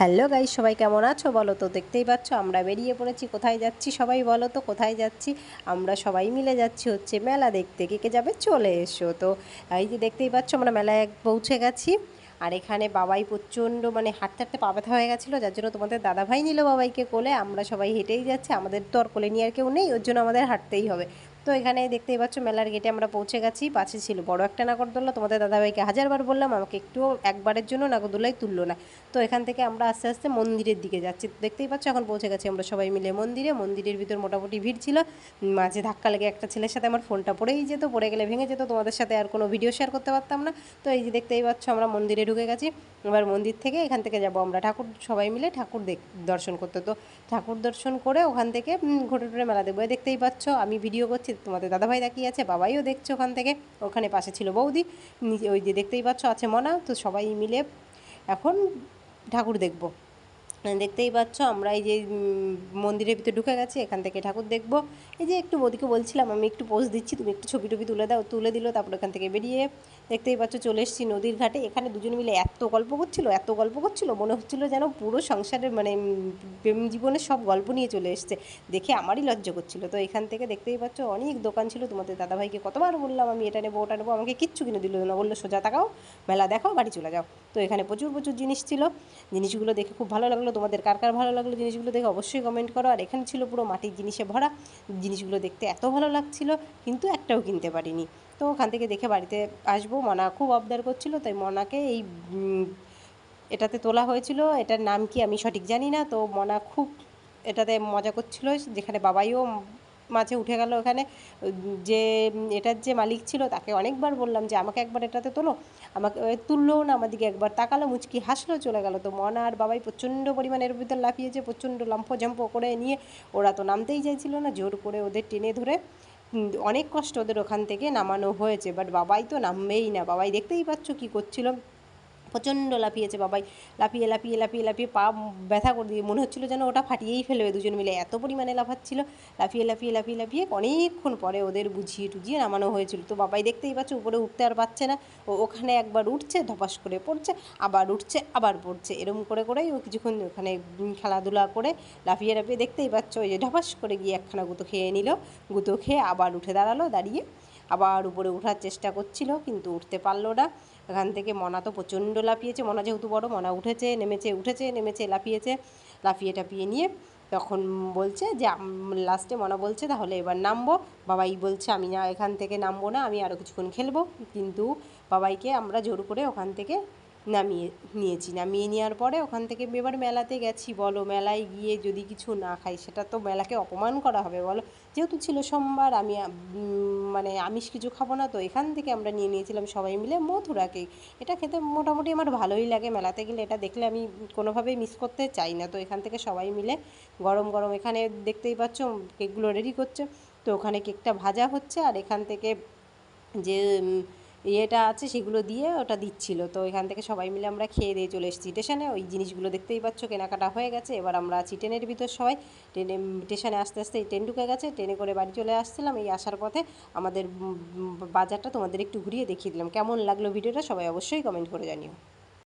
Hello guys, সবাই কেমন আছো? বলো তো, দেখতেই পাচ্ছ, আমরা বেরিয়ে পড়েছি। কোথায় যাচ্ছি সবাই বলো তো, কোথায় যাচ্ছি? আমরা সবাই মিলে যাচ্ছি হচ্ছে মেলা দেখতে। কে কে যাবে? চলে এসো। তো এই যে দেখতেই পাচ্ছ, আমরা মেলায় পৌঁছে গেছি। আর এখানে বাবাই প্রচণ্ড মানে হাঁটতে হাঁটতে পা ব্যথা হয়ে গেছিল, যার জন্য তোমাদের দাদাভাই নিল বাবাইকে কোলে। আমরা সবাই হেঁটেই যাচ্ছি, আমাদের তো আর কোলে নিয়ে আর কেউ নেই, ওর জন্য আমাদের হাঁটতেই হবে। তো এখানে দেখতেই পাচ্ছ মেলার গেটে আমরা পৌঁছে গেছি। পাশে ছিল বড় একটা নাগরদোল্লা। তোমাদের দাদাভাইকে হাজারবার বললাম, আমাকে একটু একবারের জন্য নাগরদোল্লাই তুললো না। তো এখান থেকে আমরা আস্তে আস্তে মন্দিরের দিকে যাচ্ছি। দেখতেই পাচ্ছ এখন পৌঁছে গেছি আমরা সবাই মিলে মন্দিরে। মন্দিরের ভিতর মোটামুটি ভিড় ছিল। মাঝে ধাক্কা লেগে একটা ছেলের সাথে আমার ফোনটা পড়েই যেত, পড়ে গেলে ভেঙে যেত। তোমাদের সাথে আর কোনো ভিডিও শেয়ার করতে পারতাম না। তো এই যে দেখতেই পাচ্ছ আমরা মন্দিরে ঢুকে গেছি। এবার মন্দির থেকে এখান থেকে যাব আমরা। ঠাকুর সবাই মিলে ঠাকুর দেখ, দর্শন করতে। তো ঠাকুর দর্শন করে ওখান থেকে ঘুরে টুরে মেলা দেখব। দেখতেই পাচ্ছ, আমি ভিডিও করছি। তোমাদের দাদাভাই তাকিয়ে আছে, বাবাইও দেখছে ওখান থেকে, ওখানে পাশে ছিল বৌদি, নিজে ওই যে দেখতেই পাচ্ছ, আছে মনা, তো সবাই মিলে এখন ঠাকুর দেখব। দেখতেই পাচ্ছ, আমরা এই যে মন্দিরের ভিতরে ঢুকে গেছি, এখান থেকে ঠাকুর দেখব। এই যে একটু বৌদিকে বলছিলাম, আমি একটু পোজ দিচ্ছি, তুমি একটু ছবি টবি তুলে দাও, তুলে দিল, তারপর এখান থেকে বেরিয়ে দেখতেই পাচ্ছ, চলে এসেছি নদীর ঘাটে। এখানে দুজন মিলে এত গল্প করছিল, এত গল্প করছিল, মনে হচ্ছিল যেন পুরো সংসারের মানে প্রেম জীবনের সব গল্প নিয়ে চলে এসছে। দেখে আমারই লজ্জা করছিল। তো এখান থেকে দেখতেই পাচ্ছ, অনেক দোকান ছিল, তোমাদের দাদাভাইকে কতবার বললাম, আমি এটা নেব, ওটা নেব, আমাকে কিচ্ছু কিনে দিল না। বলল, সোজা তাকাও, মেলা দেখাও, বাড়ি চলে যাও। তো এখানে প্রচুর প্রচুর জিনিস ছিল। জিনিসগুলো দেখে খুব ভালো লাগল। তোমাদের কার কার ভালো লাগল জিনিসগুলো দেখে অবশ্যই কমেন্ট করো। আর এখানে ছিল পুরো মাটির জিনিসে ভরা। জিনিসগুলো দেখতে এত ভালো লাগছিল, কিন্তু একটাও কিনতে পারিনি। তো ওখান থেকে দেখে বাড়িতে আসব। মনা খুব অবদার করছিল, তাই মনাকে এই এটাতে তোলা হয়েছিল। এটার নাম কি আমি সঠিক জানি না। তো মনা খুব এটাতে মজা করছিল, যেখানে বাবাইও মাঝে উঠে গেল ওখানে। যে, এটার যে মালিক ছিল তাকে অনেকবার বললাম যে, আমাকে একবার এটাতে তোলো। আমাকে তুললোও না আমার দিকে একবার। তাকালো, মুচকি হাসলো, চলে গেল। তো মন আর বাবাই প্রচণ্ড পরিমাণে এর ভিতর লাফিয়েছে প্রচণ্ড লম্ফ ঝম্প করে নিয়ে ওরা তো নামতেই চাইছিল না, জোর করে ওদের টেনে ধরে অনেক কষ্ট ওদের ওখান থেকে নামানো হয়েছে। বাট বাবাই তো নামবেই না। বাবাই দেখতেই পাচ্ছ কী করছিল। প্রচণ্ড লাফিয়েছে বাবাই। লাফিয়ে লাফিয়ে লাফিয়ে লাফিয়ে পা ব্যথা করে দিয়ে মনে হচ্ছিল যেন ওটা ফাটিয়েই ফেলবে দুজন মিলে। এত পরিমাণে লাফাচ্ছিল। লাফিয়ে লাফিয়ে লাফিয়ে লাফিয়ে অনেকক্ষণ পরে ওদের বুঝিয়ে টুঝিয়ে নামানো হয়েছিল। তো বাবাই দেখতেই পাচ্ছে, উপরে উঠতে আর পারছে না। ও ওখানে একবার উঠছে, ধপাস করে পড়ছে, আবার উঠছে, আবার পড়ছে। এরম করে, করেই ও কিছুক্ষণ ওখানে খেলাধুলা করে লাফিয়ে লাফিয়ে দেখতেই পাচ্ছ, ওই যে ধপাস করে গিয়ে একখানা গুঁতো খেয়ে নিল। গুঁতো খেয়ে আবার উঠে দাঁড়াল, দাঁড়িয়ে আবার উপরে ওঠার চেষ্টা করছিল, কিন্তু উঠতে পারল না। এখান থেকে মনা তো প্রচণ্ড লাফিয়েছে। মনা যেহেতু বড়, মনা উঠেছে নেমেছে উঠেছে নেমেছে লাফিয়েছে, লাফিয়ে টাফিয়ে নিয়ে তখন বলছে যে লাস্টে মনা বলছে, তাহলে এবার নামবো। বাবাই বলছে, আমি না, এখান থেকে নামবো না, আমি আরও কিছুক্ষণ খেলব। কিন্তু বাবাইকে আমরা জোর করে ওখান থেকে নামিয়ে নিয়েছি। নামিয়ে নেওয়ার পরে ওখান থেকে এবার মেলাতে গেছি। বলো, মেলায় গিয়ে যদি কিছু না খাই, সেটা তো মেলাকে অপমান করা হবে, বলো। যেহেতু ছিল সোমবার, আমি মানে আমিষ কিছু খাব না, তো এখান থেকে আমরা নিয়ে নিয়েছিলাম সবাই মিলে মথুরা কেক এটা খেতে মোটামুটি আমার ভালোই লাগে, মেলাতে গেলে এটা দেখলে আমি কোনোভাবেই মিস করতে চাই না। তো এখান থেকে সবাই মিলে গরম গরম এখানে দেখতেই পাচ্ছ কেকগুলো রেডি করছে। তো ওখানে কেকটা ভাজা হচ্ছে আর এখান থেকে যে ইয়েটা আছে, সেগুলো দিয়ে ওটা দিচ্ছিল। তো এখান থেকে সবাই মিলে আমরা খেয়ে দিয়ে চলে এসেছি স্টেশনে ওই জিনিসগুলো দেখতেই পাচ্ছ, কেনাকাটা হয়ে গেছে। এবার আমরা আছি ট্রেনের ভিতর সবাই। ট্রেনে স্টেশনে আস্তে আস্তে ট্রেন ঢুকে গেছে। ট্রেনে করে বাড়ি চলে আসছিলাম। এই আসার পথে আমাদের বাজারটা তোমাদের একটু ঘুরিয়ে দেখিয়ে দিলাম। কেমন লাগল ভিডিওটা সবাই অবশ্যই কমেন্ট করে জানিও।